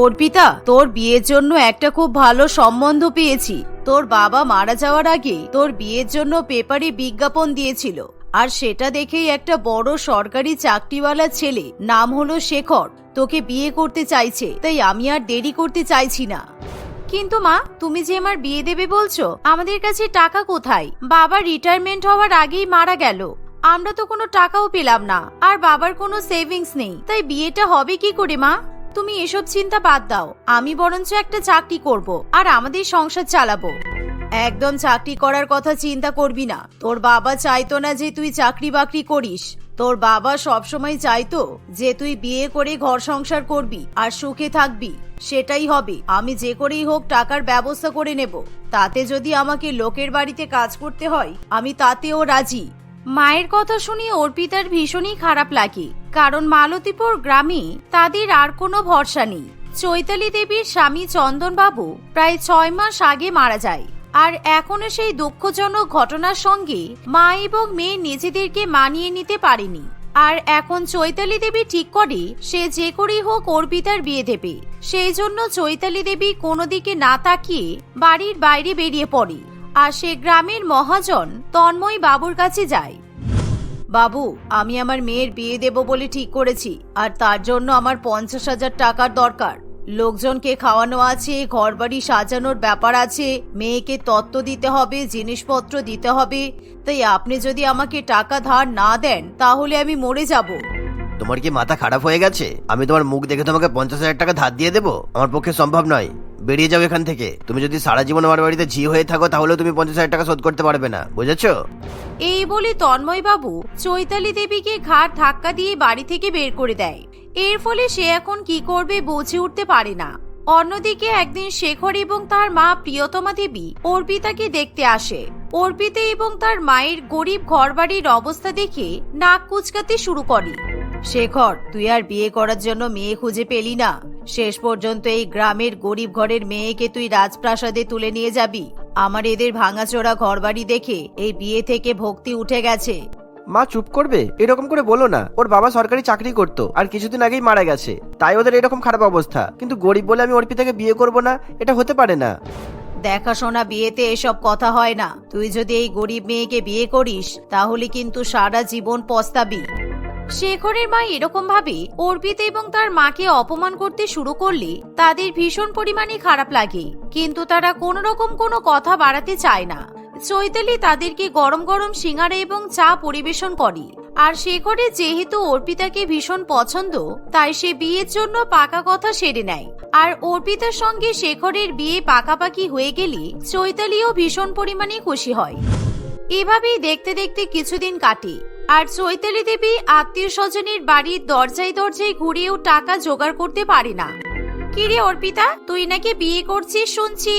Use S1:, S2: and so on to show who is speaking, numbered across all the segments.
S1: অর্পিতা, তোর বিয়ের জন্য একটা খুব ভালো সম্বন্ধ পেয়েছি। তোর বাবা মারা যাওয়ার আগে তোর বিয়ের জন্য পেপারে বিজ্ঞাপন দিয়েছিল। আর সেটা দেখেই একটা বড় সরকারি চাকরিওয়ালা ছেলে, নাম হলো শেখর, তোকে বিয়ে করতে চাইছে, তাই আমি আর দেরি করতে চাইছি না। কিন্তু মা, তুমি যে আমার বিয়ে দেবে বলছো, আমাদের কাছে টাকা কোথায়? বাবা রিটায়ারমেন্ট হওয়ার আগেই মারা গেল। আমরা তো কোনো টাকাও পেলাম না, আর বাবার কোনো সেভিংস নেই, তাই বিয়েটা হবে কি করে মা? তুমি এসব চিন্তা বাদ দাও। আমি বরঞ্চ একটা চাকরি করব আর আমাদের সংসার চালাবো। একদম চাকরি করার কথা চিন্তা করবি না। তোর বাবা চাইতো না যে তুই চাকরি বাকরি করিস। তোর বাবা সবসময় চাইতো যে তুই বিয়ে করে ঘর সংসার করবি আর সুখে থাকবি। সেটাই হবে। আমি যে করেই হোক টাকার ব্যবস্থা করে নেব। তাতে যদি আমাকে লোকের বাড়িতে কাজ করতে হয়, আমি তাতেও রাজি। মায়ের কথা শুনে অর্পিতার ভীষণই খারাপ লাগে। কারণ মালতীপুর গ্রামে তাদের আর কোনো ভরসা নেই। চৈতালি দেবীর স্বামী চন্দনবাবু প্রায় ছয় মাস আগে মারা যায়। আর এখনও সেই দুঃখজনক ঘটনার সঙ্গে মা এবং মেয়ে নিজেদেরকে মানিয়ে নিতে পারেনি। আর এখন চৈতালি দেবী ঠিক করে সে যে করেই হোক অর্পিতার বিয়ে দেবে। সেই জন্য চৈতালি দেবী কোনো দিকে না তাকিয়ে বাড়ির বাইরে বেরিয়ে পড়ে। আর সে গ্রামের মহাজন তন্ময় বাবুর কাছে যায়। বাবু, আমি আমার মেয়ের বিয়ে দেব বলে ঠিক করেছি, আর তার জন্য আমার পঞ্চাশ হাজার টাকার দরকার। লোকজনকে খাওয়ানো আছে, ঘরবাড়ি সাজানোর ব্যাপার আছে, মেয়েকে তত্ত্ব দিতে হবে, জিনিসপত্র দিতে হবে। তাই আপনি যদি আমাকে টাকা ধার না দেন, তাহলে আমি মরে যাব।
S2: তোমার কি মাথা খারাপ হয়ে গেছে? আমি তোমার মুখ দেখে তোমাকে পঞ্চাশ হাজার টাকা ধার দিয়ে দেবো? আমার পক্ষে সম্ভব নয়। বেরিয়ে যাও এখান থেকে। তুমি যদি সারা জীবন আমার বাড়িতে ঝি হয়ে থাকো তাহলে তুমি পঞ্চাশ হাজার টাকা শোধ করতে পারবে না। বুঝেছ?
S1: এই বলে তন্ময় বাবু চৈতালি দেবীকে ঘাট ধাক্কা দিয়ে বাড়ি থেকে বের করে দেয়। এর ফলে সে এখন কি করবে বুঝে উঠতে পারে না। অন্যদিকে একদিন শেখর এবং তার মা প্রিয়তমা দেবী অর্পিতাকে দেখতে আসে। অর্পিতা এবং তার মায়ের গরিব ঘরবাড়ির অবস্থা দেখে নাক কুচকাতে শুরু করে। শেখর, তুই আর বিয়ে করার জন্য মেয়ে খুঁজে পেলি না। শেষ পর্যন্ত এই গ্রামের গরিব ঘরের মেয়েকে তুই রাজপ্রাসাদে তুলে নিয়ে যাবি। আমার এদের ভাঙাচোরা ঘরবাড়ি দেখে এই বিয়ে থেকে ভক্তি উঠে গেছে।
S3: মা চুপ করবে? এরকম করে বলো না। ওর বাবা সরকারি চাকরি করতো আর কিছুদিন আগেই মারা গেছে। তাই ওদের এরকম খারাপ অবস্থা। কিন্তু গরিব বলে আমি অর্পিতাকে বিয়ে করব না এটা হতে পারে না।
S1: দেখাশোনা বিয়েতে এসব কথা হয় না। তুই যদি এই গরিব মেয়েকে বিয়ে করিস তাহলে কিন্তু সারা জীবন পস্তাবি। শেখরের মা এরকম ভাবে অর্পিতা এবং তার মাকে অপমান করতে শুরু করলে তাদের ভীষণ পরিমাণে খারাপ লাগে। কিন্তু তারা কোন রকম কোনো কথা বাড়াতে চায় না। চৈতালি তাদেরকে গরম গরম সিঙ্গারা এবং চা পরিবেশন করে। আর শেখরের যেহেতু অর্পিতাকে ভীষণ পছন্দ, তাই সে বিয়ের জন্য পাকা কথা সেরে নেয়। আর অর্পিতার সঙ্গে শেখরের বিয়ে পাকাপাকি হয়ে গেলে চৈতালিও ভীষণ পরিমাণে খুশি হয়। এভাবেই দেখতে দেখতে কিছুদিন কাটে। আর চৈতালি দেবী আত্মীয় স্বজনের বাড়ির দরজায় দরজায় ঘুরেও টাকা জোগাড় করতে পারে না। কিরে অর্পিতা, তুই নাকি বিয়ে করছিস শুনছি।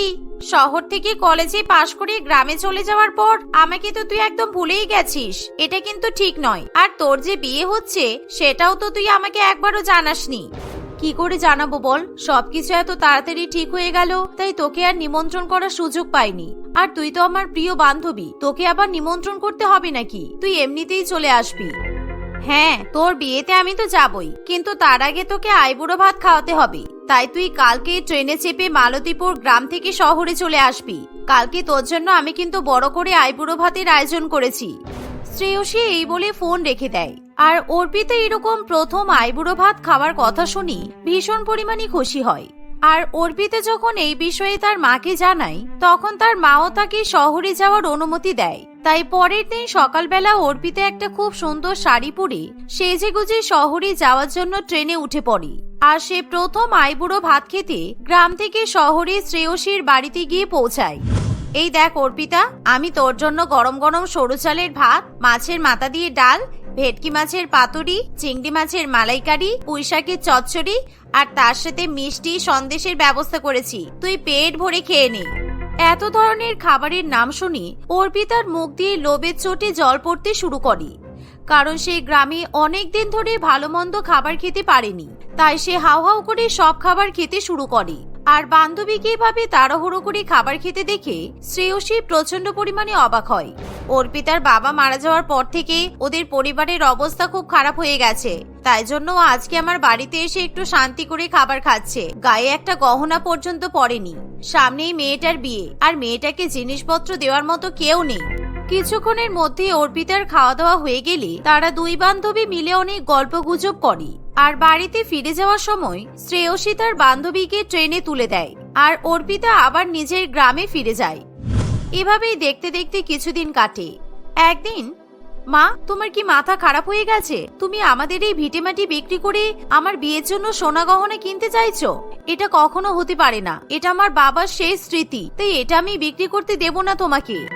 S1: শহর থেকে কলেজে পাশ করে গ্রামে চলে যাওয়ার পর আমাকে তো তুই একদম ভুলেই গেছিস। এটা কিন্তু ঠিক নয়। আর তোর যে বিয়ে হচ্ছে, সেটাও তো তুই আমাকে একবারও জানাসনি। কি করে জানাব বল? সবকিছু এত তাড়াতাড়ি ঠিক হয়ে গেল, তাই তোকে আর নিমন্ত্রণ করার সুযোগ পাইনি। আর তুই তো আমার প্রিয় বান্ধবী, তোকে আবার নিমন্ত্রণ করতে হবে নাকি? তুই এমনিতেই চলে আসবি। হ্যাঁ তোর বিয়েতে আমি তো যাবই, কিন্তু তার আগে তোকে আইবুড়ো ভাত খাওয়াতে হবে। তাই তুই কালকে ট্রেনে চেপে মালতীপুর গ্রাম থেকে শহরে চলে আসবি। কালকে তোর জন্য আমি কিন্তু বড় করে আইবুড়ো ভাতের আয়োজন করেছি। শ্রেয়সী এই বলে ফোন রেখে দেয়। আর অর্পিতা এরকম প্রথম আইবুড়ো ভাত খাওয়ার কথা শুনি ভীষণ পরিমাণে খুশি হয়। আর অর্পিতা যখন এই বিষয়ে তার মাকে জানায়, তখন তার মাও তাকে শহরে যাওয়ার অনুমতি দেয়। তাই পরের দিন সকালবেলা অর্পিতা একটা খুব সুন্দর শাড়ি পরে সেজে গুজে শহরে যাওয়ার জন্য ট্রেনে উঠে পড়ে। আর সে প্রথম আইবুড়ো ভাত খেতে গ্রাম থেকে শহরে শ্রেয়সীর বাড়িতে গিয়ে পৌঁছায়। এই দেখ অর্পিতা, আমি তোর জন্য গরম গরম সরু চালের ভাত, মাছের মাথা দিয়ে ডাল, ভেটকি মাছের পাতুরি, চিংড়ি মাছের মালাইকারি পুঁই শাকের চচ্চড়ি আর তার সাথে মিষ্টি সন্দেশের ব্যবস্থা করেছি। তুই পেট ভরে খেয়ে নে। এত ধরনের খাবারের নাম শুনি অর্পিতার মুখ দিয়ে লোভের চোটে জল পড়তে শুরু করে। কারণ সে গ্রামে অনেক দিন ধরে ভালো মন্দ খাবার খেতে পারেনি। তাই সে হাউ হাউ করে সব খাবার খেতে শুরু করে। আর বান্ধবীকে এভাবে তাড়াহুড়ো করে খাবার খেতে দেখে শ্রেয়সী প্রচণ্ড পরিমাণে অবাক হয়। অর্পিতার বাবা মারা যাওয়ার পর থেকে ওদের পরিবারের অবস্থা খুব খারাপ হয়ে গেছে। তাই জন্য আজকে আমার বাড়িতে এসে একটু শান্তি করে খাবার খাচ্ছে। গায়ে একটা গহনা পর্যন্ত পড়েনি। সামনেই মেয়েটার বিয়ে। আর মেয়েটাকে জিনিসপত্র দেওয়ার মতো কেউ নেই। কিছুক্ষণের মধ্যে অর্পিতার খাওয়া দাওয়া হয়ে গেলে তারা দুই বান্ধবী মিলে অনেক গল্প গুজব করে। আর বাড়িতে ফিরে যাওয়ার সময় শ্রেয়সী তার বান্ধবীকে ট্রেনে তুলে দেয় আর অর্পিতা আবার নিজের গ্রামে ফিরে যায়। এভাবেই দেখতে দেখতে কিছুদিন কাটে। একদিন, মা, তোমার কি মাথা খারাপ হয়ে গেছে? তুমি আমাদের এই ভিটেমাটি বিক্রি করে আমার বিয়ের জন্য সোনা গহনা কিনতে চাইছো? এটা কখনো হতে পারে না। এটা আমার বাবার শেষ স্মৃতি, তাই এটা আমি বিক্রি করতে দেব না তোমাকে।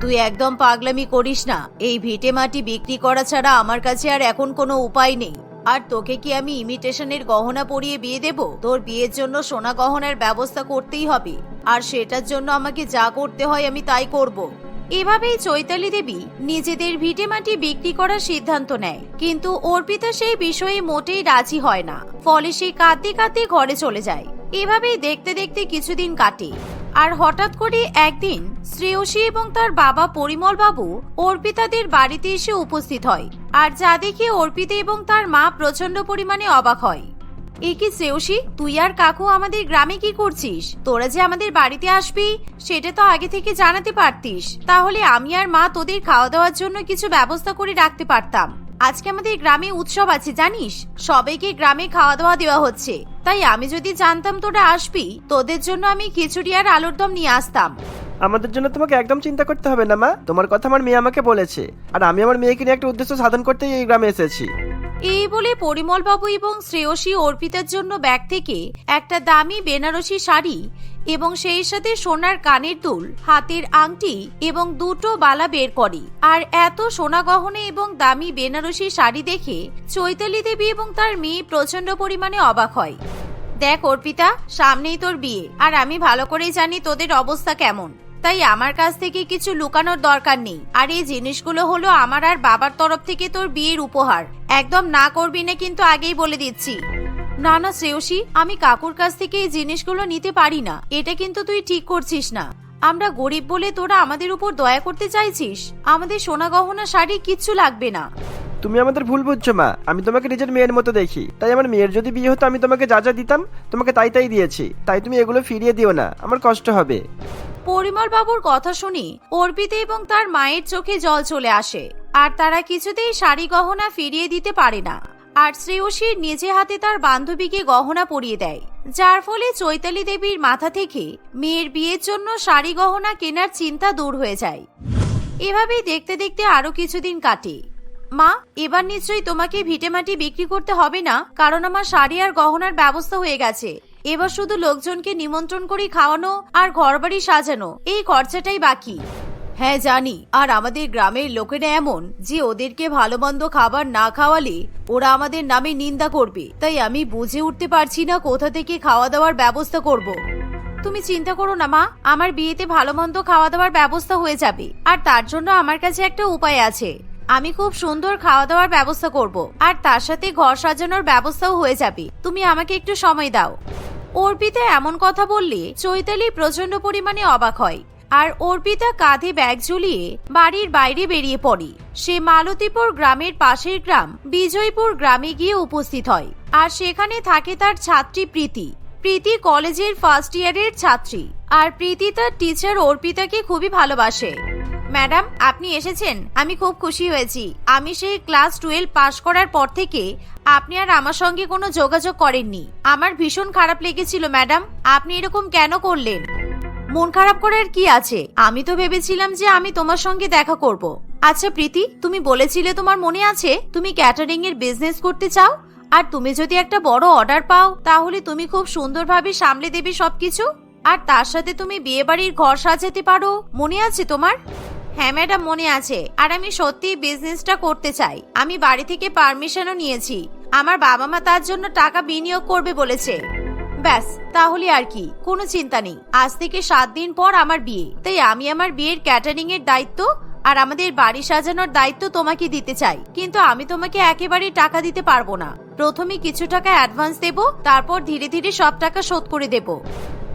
S1: তুই একদম পাগলামি করিস না। এই ভিটে মাটি বিক্রি করা ছাড়া আমার কাছে আর এখন কোনো উপায় নেই। আর তোকে কি আমি ইমিটেশনের গহনা পরিয়ে বিয়ে দেব? তোর বিয়ের জন্য সোনা গহনার ব্যবস্থা করতেই হবে। আর সেটার জন্য আমাকে যা করতে হয় আমি তাই করব। এভাবেই চৈতালি দেবী নিজেদের ভিটে মাটি বিক্রি করার সিদ্ধান্ত নেয়। কিন্তু অর্পিতা সেই বিষয়ে মোটেই রাজি হয় না। ফলে সে কাঁদতে কাঁদতে ঘরে চলে যায়। এভাবেই দেখতে দেখতে কিছুদিন কাটে। আর হঠাৎ করে একদিন শ্রেয়সী এবং তার বাবা পরিমল বাবু অর্পিতাদের বাড়িতে এসে উপস্থিত হয়, আর যা দেখে অর্পিতা এবং তার মা প্রচণ্ড পরিমাণে অবাক হয়। এ কি শ্রেয়সী, তুই আর কাকু আমাদের গ্রামে কি করছিস? তোরা যে আমাদের বাড়িতে আসবি, সেটা তো আগে থেকে জানাতে পারতিস। তাহলে আমি আর মা তোদের খাওয়া দাওয়ার জন্য কিছু ব্যবস্থা করে রাখতে পারতাম। আজকে আমাদের গ্রামে উৎসব আছে জানিস? সবাইকে গ্রামে খাওয়া দাওয়া দেওয়া হচ্ছে। তাই আমি যদি জানতাম তোরা আসবি তোদের জন্য আমি খিচুড়ি আর আলুর দম নিয়ে আসতাম।
S3: আমাদের জন্য তোমাকে একদম চিন্তা করতে হবে না মা। তোমার কথা আমার মেয়ে আমাকে বলেছে। আর আমি আমার মেয়েকে নিয়ে একটা উদ্দেশ্য সাধন করতে এই গ্রামে এসেছি।
S1: এই বলে পরিমল বাবু এবং শ্রেয়সী অর্পিতার জন্য ব্যাগ থেকে একটা দামি বেনারসি শাড়ি এবং সেই সাথে সোনার কানের দুল, হাতের আংটি এবং দুটো বালা বের করে। আর এত সোনা গহনে এবং দামি বেনারসি শাড়ি দেখে চৈতালি দেবী এবং তার মেয়ে প্রচণ্ড পরিমাণে অবাক হয়। দেখ অর্পিতা, সামনেই তোর বিয়ে, আর আমি ভালো করেই জানি তোদের অবস্থা কেমন। তাই আমার কাছ থেকে কিছু লুকানোর দরকার নেই, আর এই জিনিসগুলো হলো আমার আর বাবার তরফ থেকে তোর বিয়ের উপহার। একদম না করবি না কিন্তু আগেই বলে দিচ্ছি। না না শ্রেয়সী আমি কাকুর কাছ থেকে এই জিনিসগুলো নিতে পারি না। এটা কিন্তু তুই ঠিক করছিস না। আমরা গরিব বলে তোরা আমাদের উপর দয়া করতে চাইছিস? আমাদের সোনা গহনা শাড়ি কিচ্ছু লাগবে না।
S3: তুমি আমাদের ভুল বুঝছ মা। আমি তোমাকে নিজের মেয়ের মতো দেখি। তাই আমার মেয়ের যদি বিয়ে হতো আমি তোমাকে যা যা দিতাম তোমাকে তাই তাই দিয়েছি। তাই তুমি এগুলো ফিরিয়ে দিও না। আমার কষ্ট হবে।
S1: পরিমল বাবুর কথা শুনি অর্পিতা এবং তার মায়ের চোখে জল চলে আসে। আর তারা কিছুতেই শাড়ি গহনা ফিরিয়ে দিতে পারে না। আর শ্রেয়সীর নিজে হাতে তার বান্ধবীকে গহনা পরিয়ে দেয়, যার ফলে চৈতালি দেবীর মাথা থেকে মেয়ের বিয়ের জন্য শাড়ি গহনা কেনার চিন্তা দূর হয়ে যায়। এভাবেই দেখতে দেখতে আরও কিছুদিন কাটে। মা, এবার নিশ্চয়ই তোমাকে ভিটেমাটি বিক্রি করতে হবে না, কারণ আমার শাড়ি আর গহনার ব্যবস্থা হয়ে গেছে। এবার শুধু লোকজনকে নিমন্ত্রণ করে খাওয়ানো আর ঘরবাড়ি সাজানো, এই খরচাটাই বাকি। হ্যাঁ জানি। আর আমাদের গ্রামের লোকেরা এমন যে ওদেরকে ভালো মন্দ খাবার না খাওয়ালে ওরা আমাদের নামে নিন্দা করবে। তাই আমি বুঝে উঠতে পারছি না কোথা থেকে খাওয়া দাওয়ার ব্যবস্থা করব। তুমি চিন্তা করো না, মা। আমার বিয়েতে ভালো মন্দ খাওয়া দাওয়ার ব্যবস্থা হয়ে যাবে। আর তার জন্য আমার কাছে একটা উপায় আছে। আমি খুব সুন্দর খাওয়া দাওয়ার ব্যবস্থা করব। আর তার সাথে ঘর সাজানোর ব্যবস্থাও হয়ে যাবে। তুমি আমাকে একটু সময় দাও। অর্পিতা এমন কথা বললে চৈতালি প্রচণ্ড পরিমাণে অবাক হয়। আর অর্পিতা কাঁধে ব্যাগ ঝুলিয়ে বাড়ির বাইরে বেরিয়ে পড়ে। সে মালতীপুর গ্রামের পাশের গ্রাম, বিজয়পুর গ্রামে গিয়ে উপস্থিত হয়। আর সেখানে থাকে তার ছাত্রী প্রীতি। প্রীতি কলেজের ফার্স্ট ইয়ারের ছাত্রী। আর প্রীতি তার টিচার অর্পিতাকে খুবই ভালোবাসে। ম্যাডাম, আপনি এসেছেন? আমি খুব খুশি হয়েছি। আমি সেই ক্লাস টুয়েলভ পাশ করার পর থেকে আপনি আর আমার সঙ্গে কোনো যোগাযোগ করেননি। আমার ভীষণ খারাপ লেগেছিল, ম্যাডাম। আপনি এরকম কেন করলেন? মন খারাপ করার কি আছে? আমি তো ভেবেছিলাম যে আমি তোমার সঙ্গে দেখা করব। আচ্ছা প্রীতি, তুমি বলেছিলে তোমার মনে আছে? তুমি ক্যাটারিং এর বিজনেস করতে চাও? আর তুমি যদি একটা বড় অর্ডার পাও, তাহলে তুমি খুব সুন্দরভাবে সামলে দেবে সবকিছু? আর তার সাথে তুমি বিয়ে বাড়ির ঘর সাজাতে পারো? মনে আছে তোমার? হ্যাঁ ম্যাডাম, মনে আছে। আর আমি সত্যি বিজনেসটা করতে চাই। আমি বাড়ি থেকে পারমিশনও নিয়েছি। আমার বাবা মা তার জন্য টাকা বিনিয়োগ করবে বলেছে। ব্যাস, তাহলে আর কি? কোনো চিন্তা নেই। আজ থেকে সাত দিন পর আমার বিয়ে। তাই আমি আমার বিয়ের ক্যাটারিং এর দায়িত্ব আর আমাদের বাড়ি সাজানোর দায়িত্ব তোমাকে দিতে চাই। কিন্তু আমি তোমাকে একেবারেই টাকা দিতে পারব না। প্রথমে কিছু টাকা অ্যাডভান্স দেব, তারপর ধীরে ধীরে সব টাকা শোধ করে দেব।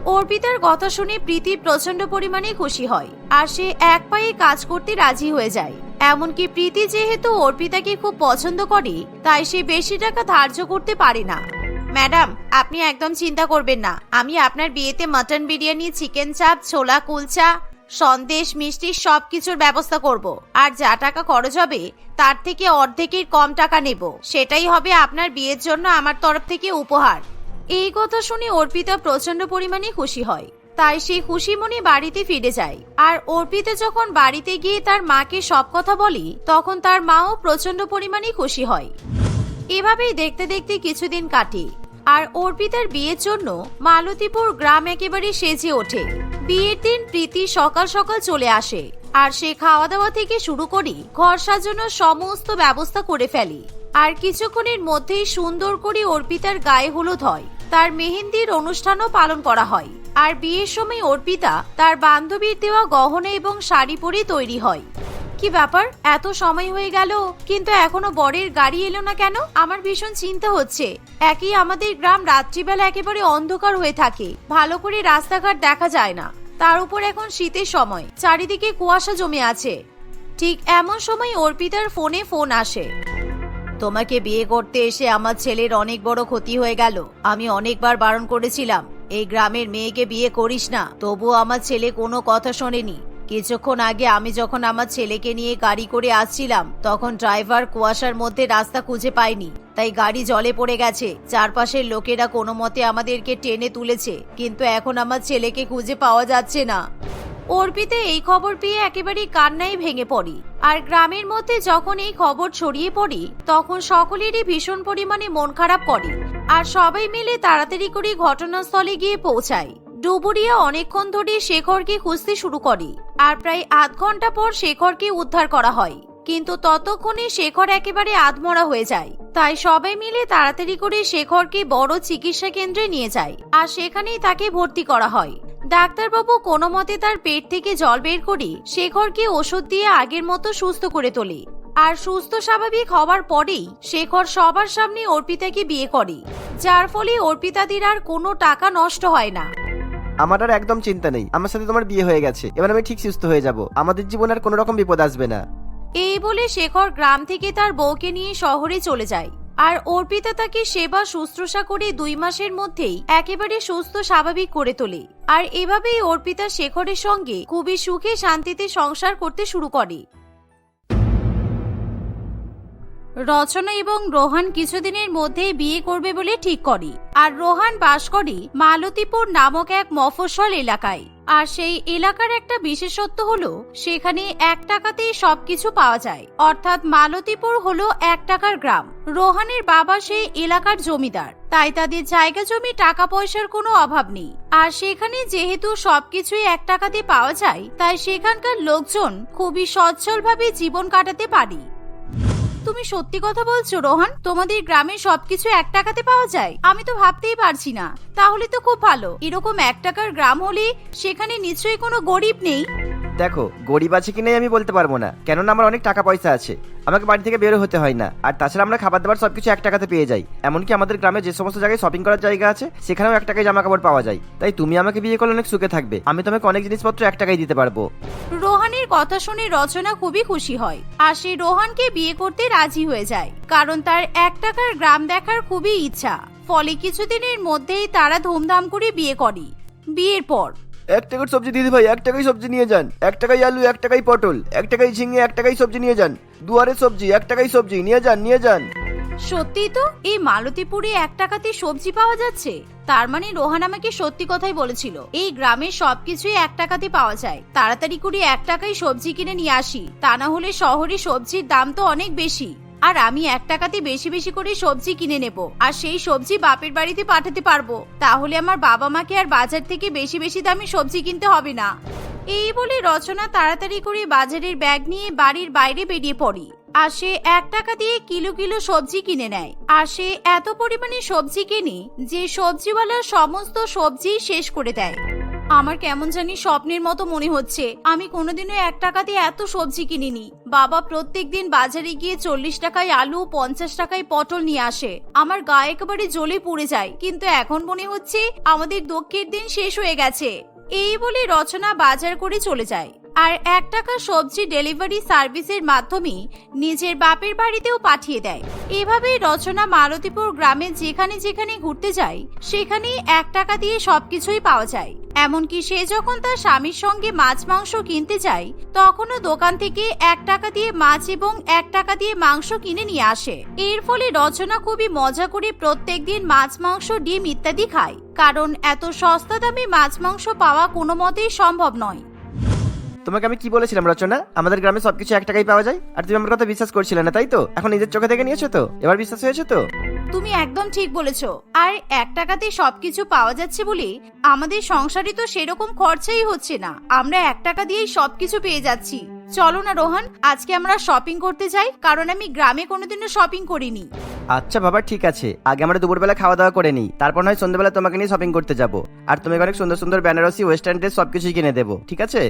S1: অর্পিতার কথা শুনে প্রীতি প্রচণ্ড পরিমাণে খুশি হয় আর সে এক পায়ে কাজ করতে রাজি হয়ে যায়। এমনকি প্রীতি যেহেতু অর্পিতাকে খুব পছন্দ করে, তাই সে বেশি টাকা ধার্য করতে পারে না। ম্যাডাম, আপনি একদম চিন্তা করবেন না। আমি আপনার বিয়েতে মাটন বিরিয়ানি, চিকেন চাপ, ছোলা, কুলচা, সন্দেশ, মিষ্টি সব কিছুর ব্যবস্থা করব। আর যা টাকা খরচ হবে, তার থেকে অর্ধেকের কম টাকা নেব। সেটাই হবে আপনার বিয়ের জন্য আমার তরফ থেকে উপহার। এই কথা শুনে অর্পিতা প্রচণ্ড পরিমাণে খুশি হয়। তাই সে খুশি মনে বাড়িতে ফিরে যায়। আর অর্পিতা যখন বাড়িতে গিয়ে তার মাকে সব কথা বলি, তখন তার মাও প্রচণ্ড পরিমাণে খুশি হয়। এভাবেই দেখতে দেখতে কিছুদিন কাটে। আর অর্পিতার বিয়ের জন্য মালতীপুর গ্রাম একেবারে সেজে ওঠে। বিয়ের দিন প্রীতি সকাল সকাল চলে আসে। আর সে খাওয়া দাওয়া থেকে শুরু করি ঘর সাজানোর সমস্ত ব্যবস্থা করে ফেলি। আর কিছুক্ষণের মধ্যেই সুন্দর করে অর্পিতার গায়ে হলুদ হয়। তার মেহেন্দির অনুষ্ঠানও পালন করা হয়। আর বিয়ের সময় অর্পিতা তার বান্ধবীর দেওয়া গহনা এবং শাড়ি পরে তৈরি হয়। কি ব্যাপার? এত সময় হয়ে গেল, কিন্তু এখনও বরের গাড়ি এলো না কেন? আমার ভীষণ চিন্তা হচ্ছে। একই আমাদের গ্রাম রাত্রিবেলা একেবারে অন্ধকার হয়ে থাকে। ভালো করে রাস্তাঘাট দেখা যায় না। তার উপর এখন শীতের সময়। চারিদিকে কুয়াশা জমে আছে। ঠিক এমন সময় অর্পিতার ফোনে ফোন আসে। তোমাকে বিয়ে করতে এসে আমার ছেলের অনেক বড় ক্ষতি হয়ে গেল। আমি অনেকবার বারণ করেছিলাম, এই গ্রামের মেয়েকে বিয়ে করিস না। তবুও আমার ছেলে কোনো কথা শোনেনি। কিছুক্ষণ আগে আমি যখন আমার ছেলেকে নিয়ে গাড়ি করে আসছিলাম, তখন ড্রাইভার কুয়াশার মধ্যে রাস্তা খুঁজে পায়নি। তাই গাড়ি জলে পড়ে গেছে। চারপাশের লোকেরা কোনো মতে আমাদেরকে টেনে তুলেছে, কিন্তু এখন আমার ছেলেকে খুঁজে পাওয়া যাচ্ছে না। অর্পিতে এই খবর পেয়ে একেবারেই কান্নাই ভেঙে পড়ি। আর গ্রামের মধ্যে যখন এই খবর ছড়িয়ে পড়ি, তখন সকলেরই ভীষণ পরিমাণে মন খারাপ করে। আর সবাই মিলে তাড়াতাড়ি করে ঘটনাস্থলে গিয়ে পৌঁছায়। ডুবুরিয়া অনেকক্ষণ ধরে শেখরকে খুঁজতে শুরু করে, আর প্রায় আধ ঘণ্টা পর শেখরকে উদ্ধার করা হয়। কিন্তু ততক্ষণে শেখর একেবারে আধমরা হয়ে যায়। তাই সবাই মিলে তাড়াতাড়ি করে শেখরকে বড় চিকিৎসা কেন্দ্রে নিয়ে যায়, আর সেখানেই তাকে ভর্তি করা হয়। ডাক্তারবাবু কোনো মতে তার পেট থেকে জল বের করে শেখরকে ওষুধ দিয়ে আগের মতো সুস্থ করে তোলে, আর সুস্থ স্বাভাবিক হওয়ার পরেই শেখর সবার সামনে অর্পিতাকে বিয়ে করে, যার ফলে অর্পিতাদের আর কোনো টাকা নষ্ট হয় না।
S3: আমার আর একদম চিন্তা নেই। আমার সাথে তোমার বিয়ে হয়ে গেছে। এবার আমি ঠিক সুস্থ হয়ে যাব। আমাদের জীবনে আর কোনো রকম বিপদ আসবে না।
S1: এই বলে শেখর গ্রাম থেকে তার বউকে নিয়ে শহরে চলে যায়। আর অর্পিতা তাকে সেবা শুশ্রূষা করে দুই মাসের মধ্যেই একেবারে সুস্থ, স্বাভাবিক করে তোলে। আর এভাবেই অর্পিতা শেখরের সঙ্গে খুবই সুখে শান্তিতে সংসার করতে শুরু করে। রচনা এবং রোহান কিছুদিনের মধ্যেই বিয়ে করবে বলে ঠিক করে। আর রোহান বাস করে মালতীপুর নামক এক মফস্বল এলাকায়। আর সেই এলাকার একটা বিশেষত্ব হলো, সেখানে এক টাকাতেই সবকিছু পাওয়া যায়। অর্থাৎ মালতীপুর হলো এক টাকার গ্রাম। রোহানের বাবা সেই এলাকার জমিদার। তাই তাদের জায়গা জমি টাকা পয়সার কোনো অভাব নেই। আর সেখানে যেহেতু সবকিছুই এক টাকাতে পাওয়া যায়, তাই সেখানকার লোকজন খুবই সচ্ছলভাবে জীবন কাটাতে পারে। তুমি সত্যি কথা বলছো, রোহান? তোমাদের গ্রামে সবকিছু এক টাকাতে পাওয়া যায়? আমি তো ভাবতেই পারছি না। তাহলে তো খুব ভালো। এরকম এক টাকার গ্রাম হলে সেখানে নিশ্চয়ই কোনো গরিব নেই।
S3: দেখো, গরিব আছে কি নেই আমি বলতে পারব না। কেননা আমার অনেক টাকা পয়সা আছে। আমাকে বাড়ি থেকে বেরো হতে হয় না। আর তাছাড়া আমরা খাবার দাবার সবকিছু এক টাকাতে পেয়ে যাই। এমনকি আমাদের গ্রামে যে সমস্ত জায়গায় শপিং করার জায়গা আছে, সেখানেও এক টাকায় জামা কাপড় পাওয়া যায়। তাই তুমি আমাকে বিয়ে করলে অনেক সুখে থাকবে। আমি তোমাকে অনেক জিনিসপত্র এক টাকায় দিতে পারব।
S1: রোহানের কথা শুনে রচনা খুবই খুশি হয়। আর সে রোহানকে বিয়ে করতে রাজি হয়ে যায়। কারণ তার এক টাকার গ্রাম দেখার খুবই ইচ্ছা। ফলে কিছুদিনের মধ্যেই তারা ধুমধাম করে বিয়ে করে। বিয়ের পর
S3: এক টাকার সবজি দিদি ভাই, এক টাকাই সবজি নিয়ে যান। এক টাকাই আলু, এক টাকাই পটল, এক টাকাই ঝিঙে, এক টাকাই সবজি নিয়ে যান। দুয়ারে সবজি, এক টাকাই সবজি, নিয়ে যান নিয়ে যান।
S1: সত্যি তো? এই মালতীপুরে এক টাকাতে সবজি পাওয়া যাচ্ছে? তার মানে রোহান আমাকে সত্যি কথাই বলেছিল, এই গ্রামের সবকিছুই এক টাকাতে পাওয়া যায়। তাড়াতাড়ি করে এক টাকায় সবজি কিনে নিয়ে আসি, তা না হলে শহরে সবজির দাম তো অনেক বেশি। আর আমি এক টাকাতে বেশি বেশি করে সবজি কিনে নেব। আর সেই সবজি বাপের বাড়িতে পাঠাতে পারব। তাহলে আমার বাবা মাকে আর বাজার থেকে বেশি বেশি দামে সবজি কিনতে হবে না। এই বলে রচনা তাড়াতাড়ি করে বাজারের ব্যাগ নিয়ে বাড়ির বাইরে বেরিয়ে পড়ি। আর সে এক টাকা দিয়ে কিলো কিলো সবজি কিনে নেয়। আর সে এত পরিমাণে সবজি কিনে যে সবজিওয়ালা সমস্ত সবজি শেষ করে দেয়। আমার কেমন জানি স্বপ্নের মতো মনে হচ্ছে। আমি কোনোদিনও এক টাকাতে এত সবজি কিনিনি। বাবা প্রত্যেক দিন বাজারে গিয়ে চল্লিশ টাকায় আলু, পঞ্চাশ টাকায় পটল নিয়ে আসে। আমার গা একেবারে জ্বলে পুড়ে যায়। কিন্তু এখন মনে হচ্ছে আমাদের দক্ষের দিন শেষ হয়ে গেছে। এই বলে রচনা বাজার করে চলে যায়। আর এক টাকা সবজি ডেলিভারি সার্ভিসের মাধ্যমে নিজের বাপের বাড়িতেও পাঠিয়ে দেয়। এভাবেই রচনা মালতীপুর গ্রামে যেখানে যেখানে ঘুরতে যায়, সেখানেই এক টাকা দিয়ে সবকিছুই পাওয়া যায়। এমনকি সে যখন তার স্বামীর সঙ্গে মাছ মাংস কিনতে যায়, তখনও দোকান থেকে এক টাকা দিয়ে মাছ এবং এক টাকা দিয়ে মাংস কিনে নিয়ে আসে। এর ফলে রচনা খুবই মজা করে প্রত্যেক দিন মাছ মাংস, ডিম ইত্যাদি খায়। কারণ এত সস্তা দামে মাছ মাংস পাওয়া কোনো মতেই সম্ভব নয়।
S3: তোমাকে আমি কি বলেছিলাম রচনা? আমাদের গ্রামে সবকিছু এক টাকাই পাওয়া যায় আর তুমি আমার কথা বিশ্বাস করছিলে না তাই তো? এখন নিজের চোখে দেখে নিয়েছো তো? এবার বিশ্বাস হয়েছে তো?
S1: তুমি একদম ঠিক বলেছ। আর এক টাকাতে সবকিছু পাওয়া যাচ্ছে বলে আমাদের সংসারে তো সেরকম খরচাই হচ্ছে না। আমরা এক টাকা দিয়েই সবকিছু পেয়ে যাচ্ছি। চলো না রোহান আজকে আমরা শপিং করতে যাই কারণ আমি গ্রামে কোনোদিনও শপিং করিনি।
S3: আচ্ছা বাবা ঠিক আছে। আগে আমরা দুপুরবেলা খাওয়া দাওয়া করে নিই। তারপর নয় সন্ধ্যাবেলা তোমাকে নিয়ে শপিং করতে যাব। আর তোমাকে অনেক সুন্দর সুন্দর বেনারসি ওয়েস্টার্ন ড্রেস সবকিছুই কিনে দেবো। ঠিক আছে?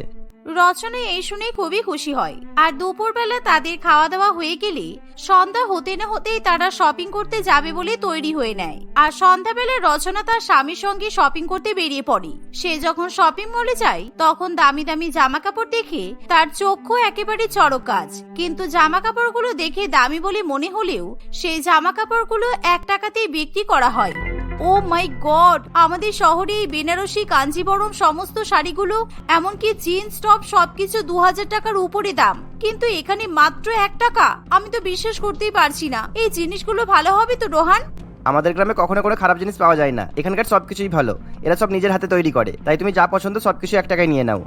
S1: রচনা এই শুনে খুবই খুশি হয়। আর দুপুরবেলা তাদের খাওয়া দাওয়া হয়ে গেলে সন্ধ্যা হতে না হতেই তারা শপিং করতে যাবে বলে তৈরি হয়ে নেয়। আর সন্ধ্যাবেলা রচনা তার স্বামীর সঙ্গে শপিং করতে বেরিয়ে পড়ে। সে যখন শপিং মলে যায়, তখন দামি দামি জামা কাপড় দেখে তার চক্ষু একেবারে চড়ক কাজ কিন্তু জামা কাপড়গুলো দেখে দামি বলে মনে হলেও সেই জামা কাপড়গুলো এক টাকাতেই বিক্রি করা হয়। ও মাই গড আমাদের শহরে এই বেনারসি, কাঞ্জিবরম সমস্ত শাড়িগুলো, এমনকি জিন্স, টপ সবকিছু দু হাজার টাকার উপরে দাম। কিন্তু এখানে মাত্র এক টাকা। আমি তো বিশ্বাস করতেই পারছি না। এই জিনিসগুলো ভালো হবে তো, রোহান?
S3: আমাদের গ্রামে কখনো কোনো খারাপ জিনিস পাওয়া যায় না। এখানকার সবকিছুই ভালো। এরা সব নিজের হাতে তৈরি করে। তাই তুমি যা পছন্দ সবকিছু এক টাকায় নিয়ে নাও।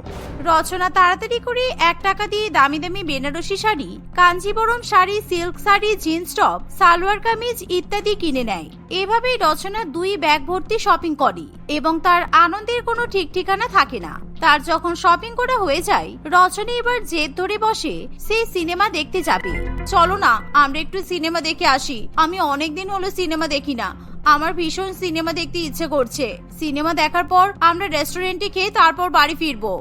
S1: রচনা তাড়াতাড়ি করে এক টাকা দিয়ে দামি দামি Banarasi sari, Kanjeevaram sari, silk sari, jeans top, salwar kameez ইত্যাদি কিনে নেয়। এভাবেই রচনা দুই ব্যাগ ভর্তি শপিং করে এবং তার আনন্দের কোনো ঠিক ঠিকানা থাকে না। তার যখন শপিং করা হয়ে যায়, রজনী এবার জেদ ধরে বসে, সেই সিনেমা দেখতে যাবে। চলো না, আমরা একটু সিনেমা দেখে আসি। আমি অনেকদিন হলো সিনেমা দেখি না। আমার ভীষণ সিনেমা দেখতে ইচ্ছে করছে। সিনেমা দেখার পর আমরা রেস্টুরেন্টে খেয়ে তারপর বাড়ি ফিরবো।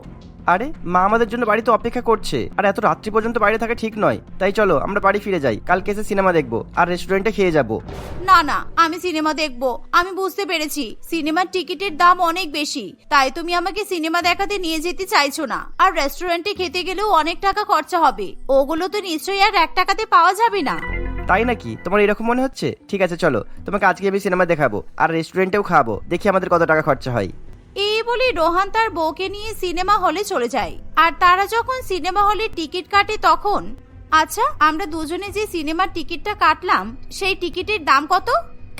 S3: আরে মা আমাদের জন্য বাড়িতে অপেক্ষা করছে। আর এত রাত্রি পর্যন্ত বাইরে থাকা ঠিক নয়। তাই চলো আমরা বাড়ি ফিরে যাই। কালকে এসে সিনেমা দেখব। আর রেস্টুরেন্টে খেয়ে যাব।
S1: না না আমি সিনেমা দেখব। আমি বুঝতে পেরেছি সিনেমার টিকিটের দাম অনেক বেশি। তাই তুমি আমাকে সিনেমা দেখাতে নিয়ে যেতে চাইছো না। আর রেস্টুরেন্টে খেতে গেলেও অনেক টাকা খরচা হবে। ওগুলো তো নিশ্চয়ই আর এক টাকাতে পাওয়া যাবে না।
S3: তাই নাকি? তোমার এরকম মনে হচ্ছে? ঠিক আছে চলো। তোমাকে আজকে আমি সিনেমা দেখাবো। আর রেস্টুরেন্টেও খাব। দেখি আমাদের কত টাকা খরচা হয়।
S1: এই বলে রোহান তার বউকে নিয়ে সিনেমা হলে চলে যায়। আর তারা যখন সিনেমা হলে টিকিট কাটে তখন আচ্ছা আমরা দুজনে যে সিনেমার টিকিটটা কাটলাম, সেই টিকিটের দাম কত?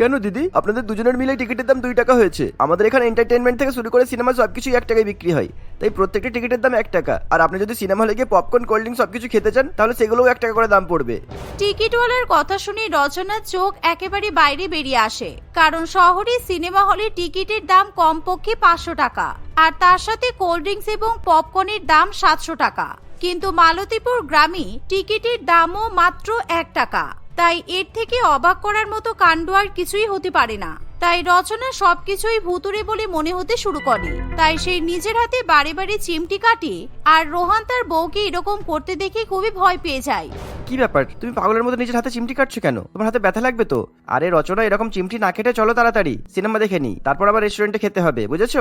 S3: কেন দিদি? আপনাদের দুজনের মিলে টিকিটের দাম দুই টাকা হয়েছে। আমাদের এখানে এন্টারটেনমেন্ট থেকে শুরু করে সিনেমা সবকিছু এক টাকায় বিক্রি হয়। তাই প্রত্যেকটা টিকিটের দাম এক টাকা। আর আপনি যদি সিনেমা হলে গিয়ে পপকর্ন কোল্ড ড্রিঙ্ক সবকিছু খেতে চান, তাহলে সেগুলোও এক টাকা করে দাম পড়বে।
S1: টিকিটওয়ালার কথা শুনে রচনার চোখ একেবারে বাইরে বেরিয়ে আসে। কারণ শহরে সিনেমা হলে টিকিটের দাম কমপক্ষে পাঁচশো টাকা। আর তার সাথে কোল্ড ড্রিঙ্কস এবং পপকর্নের দাম সাতশো টাকা। কিন্তু মালতীপুর গ্রামে টিকিটের দামও মাত্র এক টাকা। তাই এর থেকে অবাক করার মতো কাণ্ড আর কিছুই হতে পারে না। তাই রচনা সবকিছুই ভুতুরে বলে মনে হতে শুরু করে। তাই সেই নিজের হাতে বারে বারে চিমটি কাটে আর রোহান তার বউকে এরকম করতে দেখে খুবই ভয় পেয়ে যায়।
S3: কি ব্যাপার? তুমি পাগলের মতো নিজের হাতে চিমটি কাটছো কেন? তোমার হাতে ব্যথা লাগবে তো? আরে রচনা, এরকম চিমটি না কেটে চলো তাড়াতাড়ি। সিনেমা দেখে নি। তারপর আবার রেস্টুরেন্টে খেতে হবে, বুঝেছ?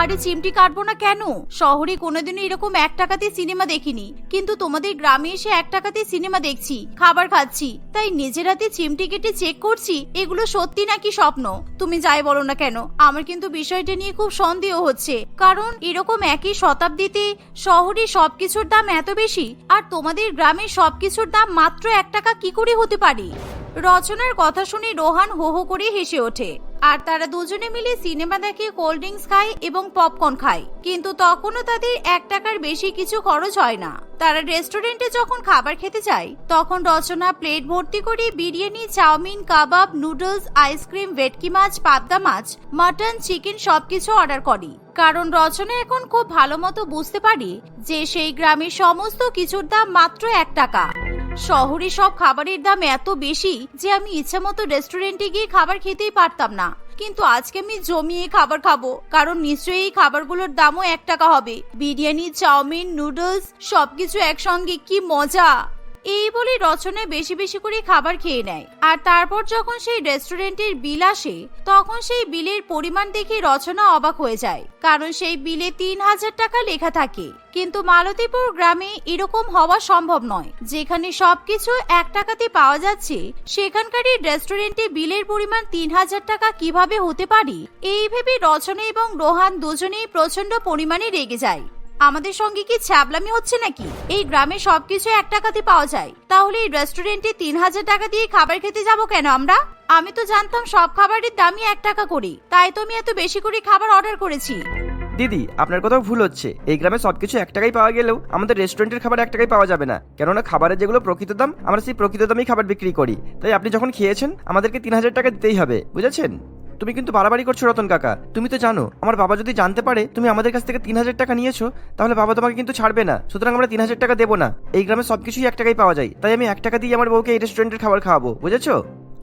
S1: আরে চিমটি কাটবো না কেন? শহরে কোনোদিনও এরকম এক টাকাতে সিনেমা দেখিনি। কিন্তু তোমাদের গ্রামে এসে এক টাকাতে সিনেমা দেখছি, খাবার খাচ্ছি। তাই নিজের হাতে চিমটি কেটে চেক করছি, এগুলো সত্যি নাকি স্বপ্ন? তুমি যাই বলো না কেন, আমার কিন্তু বিষয়টা নিয়ে খুব সন্দেহ হচ্ছে। কারণ এরকম একই শতাব্দীতে শহরে সবকিছুর দাম এত বেশি, আর তোমাদের গ্রামে সবকিছুর দাম মাত্র এক টাকা কি করে হতে পারে? রচনার কথা শুনে রোহান হো হো করে হেসে ওঠে। আর তারা দুজনে মিলে সিনেমা দেখে কোল্ড ড্রিঙ্কস খায় এবং পপকর্ন খায়। কিন্তু তখনও তাদের এক টাকার বেশি কিছু খরচ হয় না। তারা রেস্টুরেন্টে যখন খাবার খেতে যায়, তখন রচনা প্লেট ভর্তি করে biryani, chowmein, kebab, noodles, ice cream, ভেটকি মাছ, পাবদা মাছ, মাটন, চিকেন সবকিছু অর্ডার করে। কারণ রচনা এখন খুব ভালো মতো বুঝতে পারি যে সেই গ্রামের সমস্ত কিছুর দাম মাত্র এক টাকা। শহরে সব খাবারের দাম এত বেশি যে আমি ইচ্ছা মতো রেস্টুরেন্টে গিয়ে খাবার খেতেই পারতাম না। কিন্তু আজকে আমি জমিয়ে খাবার খাব, কারণ নিশ্চয়ই এই খাবারগুলোর দামও এক টাকা হবে। বিরিয়ানি, চাউমিন, নুডলস, সবকিছু একসঙ্গে, কি মজা! এই বলে রচনা বেশি বেশি করে খাবার খেয়ে নেয়। আর তারপর যখন সেই রেস্টুরেন্টের বিল আসে, তখন সেই বিলের পরিমাণ দেখে রচনা অবাক হয়ে যায়। কারণ সেই বিলে তিন হাজার টাকা লেখা থাকে। কিন্তু মালতীপুর গ্রামে এরকম হওয়া সম্ভব নয়। যেখানে সবকিছু এক টাকাতে পাওয়া যাচ্ছে, সেখানকার রেস্টুরেন্টে বিলের পরিমাণ তিন হাজার টাকা কীভাবে হতে পারে, এই ভেবে রচনা এবং রোহান দুজনেই প্রচণ্ড পরিমাণে রেগে যায়। আমাদের সঙ্গে কি ছ্যাবলামি হচ্ছে নাকি? এই গ্রামে সবকিছু এক টাকাতে পাওয়া যায়। তাহলে এই রেস্টুরেন্টে তিন হাজার টাকা দিয়ে খাবার খেতে যাব কেন আমরা? আমি তো জানতাম সব খাবারের দামই এক টাকা করে। তাই তো আমি এত বেশি করে খাবার অর্ডার করেছি।
S3: দিদি, আপনার কোথাও ভুল হচ্ছে। এই গ্রামে সবকিছু এক টাকায় পাওয়া গেলেও আমাদের রেস্টুরেন্টের খাবার এক টাকায় পাওয়া যাবে না। কেননা খাবারের যেগুলো প্রকৃত দাম, আমরা সেই প্রকৃত দামেই খাবার বিক্রি করি। তাই আপনি যখন খেয়েছেন, আমাদেরকে তিন হাজার টাকা দিতেই হবে। বুঝেছেন? তুমি কিন্তু বাড়াবাড়ি করছ রতন কাকা। তুমি তো জানো, আমার বাবা যদি জানতে পারে তুমি আমাদের কাছ থেকে তিন হাজার টাকা নিয়েছো, তাহলে বাবা তোমাকে কিন্তু ছাড়বে না। সুতরাং আমরা তিন হাজার টাকা দেবো না। এই গ্রামে সবকিছুই এক টাকায় পাওয়া যায়। তাই আমি এক টাকা দিয়ে আমার বউকে এই রেস্টুরেন্টের খাবার খাওয়াবো, বুঝেছ?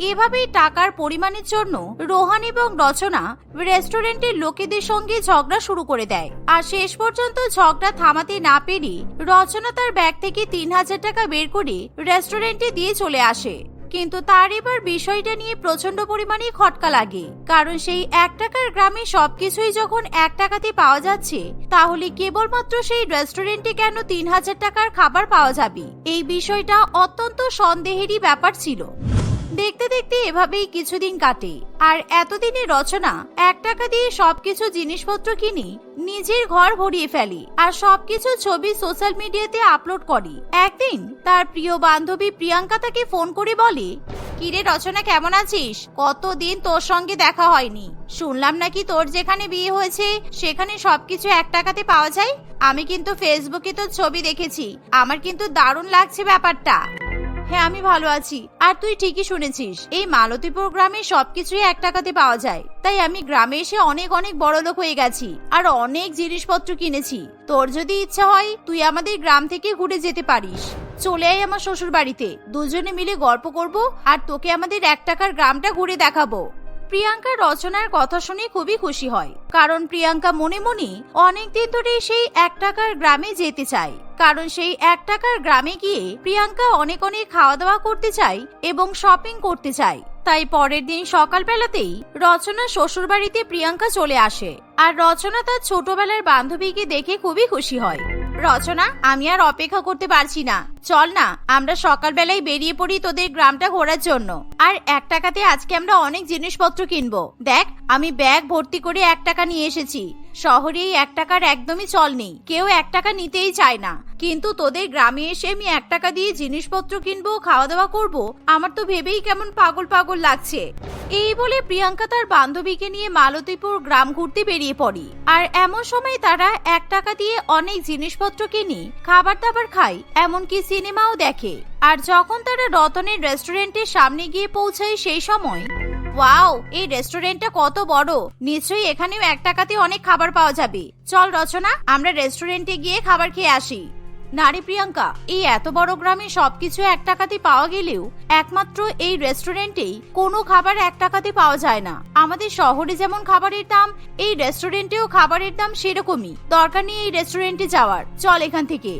S1: এভাবেই টাকার পরিমাণের জন্য রোহান এবং রচনা রেস্টুরেন্টের লোকেদের সঙ্গে ঝগড়া শুরু করে দেয়। আর শেষ পর্যন্ত ঝগড়া থামাতে না পেরে রচনা তার ব্যাগ থেকে তিন হাজার টাকা বের করে রেস্টুরেন্টে দিয়ে চলে আসে। কিন্তু তার এবার বিষয়টা নিয়ে প্রচণ্ড পরিমাণে খটকা লাগে। কারণ সেই এক টাকার গ্রামে সবকিছুই যখন এক টাকাতে পাওয়া যাচ্ছে, তাহলে কেবলমাত্র সেই রেস্টুরেন্টে কেন তিন হাজার টাকার খাবার পাওয়া যাবে? এই বিষয়টা অত্যন্ত সন্দেহেরই ব্যাপার ছিল। দেখতে দেখতে এভাবেই কিছুদিন কাটে। আর এতদিনে রচনা, এক টাকা দিয়ে সবকিছু জিনিসপত্র কিনি, নিজের ঘর ভরিয়ে ফেলি, আর সবকিছু ছবি সোশ্যাল মিডিয়াতে আপলোড করে। একদিন তার প্রিয় বান্ধবী প্রিয়াঙ্কা তাকে ফোন করে বলে, কিরে রচনা, কেমন আছিস? কতদিন তোর সঙ্গে দেখা হয়নি। শুনলাম নাকি তোর যেখানে বিয়ে হয়েছে, সেখানে সবকিছু এক টাকাতে পাওয়া যায়? আমি কিন্তু ফেসবুকে তোর ছবি দেখেছি। আমার কিন্তু দারুণ লাগছে ব্যাপারটা। হ্যাঁ আমি ভালো আছি। আর তুই ঠিকই শুনেছিস, এই মালতীপুর গ্রামে সবকিছুই এক টাকাতে পাওয়া যায়। তাই আমি গ্রামে এসে অনেক অনেক বড় লোক হয়ে গেছি, আর অনেক জিনিসপত্র কিনেছি। তোর যদি ইচ্ছা হয়, তুই আমাদের গ্রাম থেকে ঘুরে যেতে পারিস। চলে আয় আমার শ্বশুর বাড়িতে দুজনে মিলে গল্প করব, আর তোকে আমাদের এক টাকার গ্রামটা ঘুরে দেখাবো। প্রিয়াঙ্কা রচনার কথা শুনে খুবই খুশি হয়। কারণ প্রিয়াঙ্কা মনে মনে অনেকদিন ধরে সেই এক টাকার গ্রামে যেতে চায়। কারণ সেই এক টাকার গ্রামে গিয়ে প্রিয়াঙ্কা অনেক অনেক খাওয়া দাওয়া করতে চায় এবং শপিং করতে চায়। তাই পরের দিন সকালবেলাতেই রচনা শ্বশুর বাড়িতে প্রিয়াঙ্কা চলে আসে। আর রচনা তার ছোটবেলার বান্ধবীকে দেখে খুবই খুশি হয়। রচনা, আমি আর অপেক্ষা করতে পারছি না। চল না, আমরা সকালবেলায় বেরিয়ে পড়ি তোদের গ্রামটা ঘোরার জন্য। আর এক টাকাতে আজকে আমরা অনেক জিনিসপত্র কিনবো। দেখ, আমি ব্যাগ ভর্তি করে এক টাকা নিয়ে এসেছি। শহরে এক টাকার একদমই চল নেই। কেউ এক টাকা নিতেই চায় না। কিন্তু তোদের গ্রামে এসে আমি এক টাকা দিয়ে জিনিসপত্র কিনবো খাওয়া দাওয়া করব, আমার তো ভেবেই কেমন পাগল পাগল লাগছে। এই বলে প্রিয়াঙ্কা তার বান্ধবীকে নিয়ে মালতীপুর গ্রাম ঘুরতে বেরিয়ে পড়ি। আর এমন সময় তারা এক টাকা দিয়ে অনেক জিনিসপত্র কিনি খাবার দাবার খাই এমনকি সিনেমাও দেখে। আর যখন তারা রতনের রেস্টুরেন্টের সামনে গিয়ে পৌঁছায় সেই সময়, ওয়াও, এই রেস্টুরেন্টটা কত বড়। নিশ্চয়ই এখানেও এক টাকাতে অনেক খাবার পাওয়া যাবে। চল রচনা, আমরা রেস্টুরেন্টে গিয়ে খাবার খেয়ে আসি। নারী প্রিয়াঙ্কা, এই এত বড় গ্রামে সবকিছু এক টাকাতে পাওয়া গেলেও একমাত্র এই রেস্টুরেন্টেই কোনো খাবার এক টাকাতে পাওয়া যায় না। আমাদের শহরে যেমন খাবারের দাম, এই রেস্টুরেন্টেও খাবারের দাম সেরকমই। দরকার নেই এই রেস্টুরেন্টে যাওয়ার। চল এখান থেকে।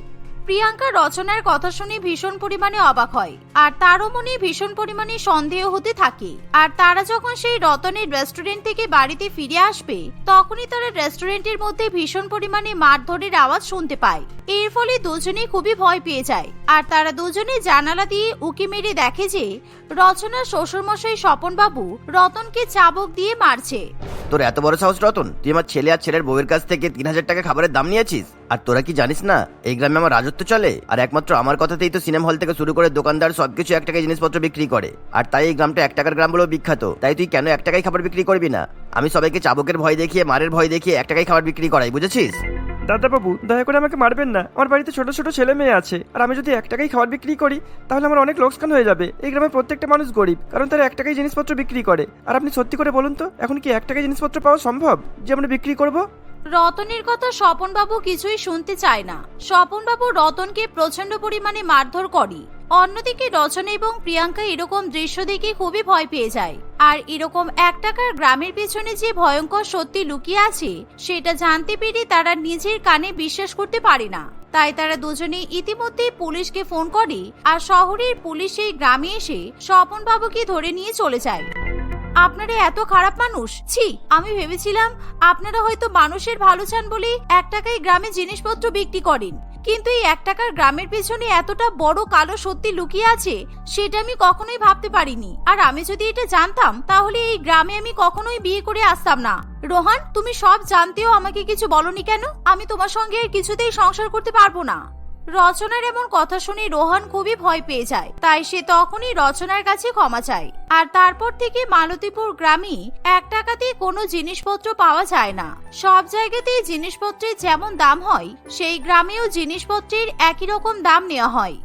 S1: প্রিয়াঙ্কা রচনার কথা শুনে ভীষণ পরিমাণে অবাক হয়। আর তারও মনে ভীষণ পরিমাণে সন্দেহ হতে থাকে। আর তারা যখন সেই রতনের রেস্টুরেন্ট থেকে বাড়িতে ফিরে আসবে, তখনই তারা রেস্টুরেন্টের মধ্যে ভীষণ পরিমাণে মারধরের আওয়াজ শুনতে পায়। এর ফলে দুজনেই খুবই ভয় পেয়ে যায়। আর তারা দুজনে জানালা দিয়ে উকি মেরে দেখে যে, রচনার শ্বশুরমশাই স্বপন বাবু রতনকে চাবক দিয়ে মারছে।
S2: তোর এত বড় সাহস রতন? তুই আমার ছেলে আর ছেলের বউয়ের কাছ থেকে তিন হাজার টাকা খাবারের দাম নিয়েছিস? আর তোরা কি জানিস না, এই গ্রামে আমার রাজত্ব চলে? আর একমাত্র আমার কথাতেই তো সিনেমা হল থেকে শুরু করে দোকানদার সবকিছু এক টাকায় জিনিসপত্র বিক্রি করে। আর তাই এই গ্রামটা এক টাকার গ্রাম বলেও বিখ্যাত। তাই তুই কেন এক টাকায় খাবার বিক্রি করবি না? আমি সবাইকে চাবকের ভয় দেখিয়ে, মারের ভয় দেখিয়ে এক টাকায় খাবার বিক্রি করাই, বুঝেছিস?
S3: দাদা বাবু দয়া করে আমাকে মারবেন না। আমার বাড়িতে ছোট ছোট ছেলে মেয়ে আছে। আর আমি যদি এক টাকায় খাবার বিক্রি করি, তাহলে আমার অনেক লোকসান হয়ে যাবে। এই গ্রামের প্রত্যেকটা মানুষ গরিব, কারণ তারা এক টাকায় জিনিসপত্র বিক্রি করে। আর আপনি সত্যি করে বলুন তো, এখন কি এক টাকায় জিনিসপত্র পাওয়া সম্ভব? যে আমরা বিক্রি করব
S1: রতনের কথা স্বপন বাবু কিছুই শুনতে চায় না। স্বপন বাবু রতনকে প্রচণ্ড পরিমাণে মারধর করে। অন্যদিকে রচনা এবং প্রিয়াঙ্কা এরকম দৃশ্য দেখে খুবই ভয় পেয়ে যায়। আর এরকম এক টাকার গ্রামের পেছনে যে ভয়ঙ্কর সত্যি লুকিয়ে আছে, সেটা জানতে পেরে তারা নিজের কানে বিশ্বাস করতে পারে না। তাই তারা দুজনে ইতিমধ্যেই পুলিশকে ফোন করে, আর শহরের পুলিশ এই গ্রামে এসে স্বপন বাবুকে ধরে নিয়ে চলে যায়। আপনারা এত খারাপ মানুষ? ছি, আমি ভেবেছিলাম আপনারা হয়তো মানুষের ভালো চান বলেই এক টাকায় গ্রামে জিনিসপত্র বিক্রি করেন। কিন্তু এই এক টাকার গ্রামের পেছনে এতটা বড় কালো সত্যি লুকিয়ে আছে, সেটা আমি কখনোই ভাবতে পারিনি। আর আমি যদি এটা জানতাম, তাহলে এই গ্রামে আমি কখনোই বিয়ে করে আসতাম না। রোহান, তুমি সব জানতেও আমাকে কিছু বলনি কেন? আমি তোমার সঙ্গে কিছুতেই সংসার করতে পারব না। রচনার এমন কথা শুনে রোহান খুবই ভয় পেয়ে যায়। তাই সে তখনই রচনার কাছে ক্ষমা চায়। আর তারপর থেকে মালতীপুর গ্রামে এক টাকাতেই কোনো জিনিসপত্র পাওয়া যায় না। সব জায়গাতেই জিনিসপত্রের যেমন দাম হয়, সেই গ্রামেও জিনিসপত্রের একই রকম দাম নেওয়া হয়।